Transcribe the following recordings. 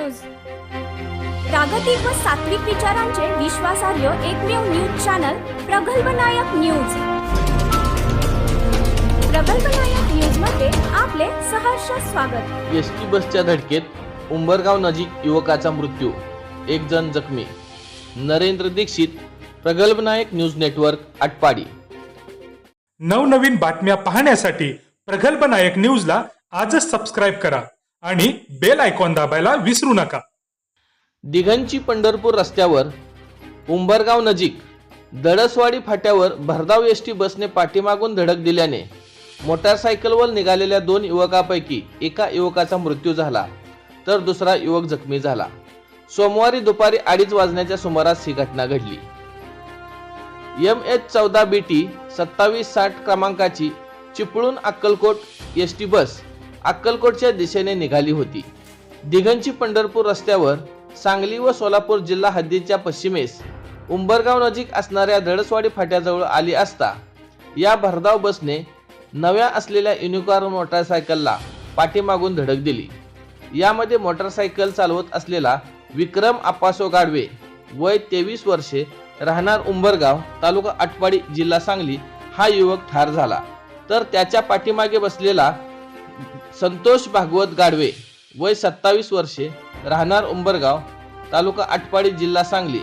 News. प्रागतिक व सात्विक विचारांचे विश्वासार्ह एकमेव news channel Pragalbhanayak news. Pragalbhanayak न्यूजमध्ये आपले सहर्ष स्वागत. एस टी बसच्या धडकेत उंबरगाव नजीक युवकाचा मृत्यू. एक जण जखमी. नरेंद्र दीक्षित प्रगल्भ नायक न्यूज नेटवर्क आटपाडी. नवनवीन बातम्या पाहण्यासाठी प्रगल्भ नायक न्यूजला आजच सबस्क्राईब करा. आणि बेल आयकॉन दाबायला विसरू नका. दिघंची पंढरपूर रस्त्यावर उंबरगाव नजीक दडसवाडी फाट्यावर भरधाव एस टी बसने पाठीमागून धडक दिल्याने मोटारसायकलवर निघालेल्या दोन युवकापैकी एका युवकाचा मृत्यू झाला तर दुसरा युवक जखमी झाला. सोमवारी दुपारी अडीच वाजण्याच्या सुमारास ही घटना घडली. एम एच चौदा बी टी सत्तावीस साठ क्रमांकाची Chiplun Akkalkot S T bus अक्कलकोटच्या दिशेने निघाली होती. दिघंची पंढरपूर रस्त्यावर सांगली व सोलापूर जिल्हा हद्दीच्या पश्चिमेस उंबरगाव नजीक असणाऱ्या दडसवाडी फाट्याजवळ आली असता या भरधाव बसने नव्या असलेल्या युनिकॉर्न मोटारसायकलला पाठीमागून धडक दिली. यामध्ये मोटारसायकल चालवत असलेला विक्रम आपासो गाडवे वय तेवीस वर्षे राहणार उंबरगाव तालुका आटपाडी जिल्हा सांगली हा युवक ठार झाला. तर त्याच्या पाठीमागे बसलेला संतोष भागवत गाडवे वय सत्तावीस वर्षे राहणार उंबरगाव तालुका आटपाडी जिल्हा सांगली.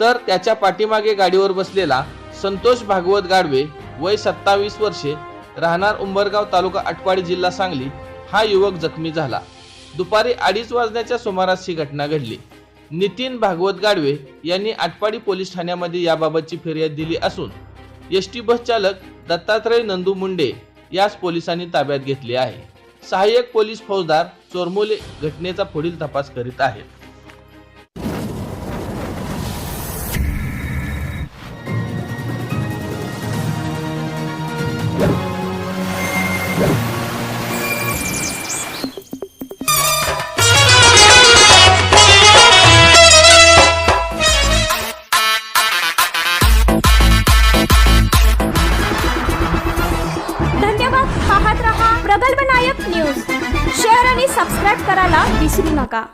तर त्याच्या पाठीमागे गाडीवर बसलेला संतोष भागवत गाडवे वय सत्तावीस वर्षे राहणार उंबरगाव तालुका आटपाडी जिल्हा सांगली हा युवक जखमी झाला. दुपारी अडीच वाजण्याच्या सुमारास ही घटना घडली. नितीन भागवत गाडवे यांनी आटपाडी पोलीस ठाण्यामध्ये याबाबतची फिर्याद दिली असून एस टी बस चालक दत्तात्रय नंदू मुंडे यास पोलिसांनी ताब्यात घेतले आहे. सहाय्यक पोलीस फौजदार चोरमोले घटनेचा पुढील तपास करीत आहेत. धन्यवाद पाहत रहा. प्रगल्भनायक न्यूज. शेअर आणि सबस्क्राईब करायला विसरू नका.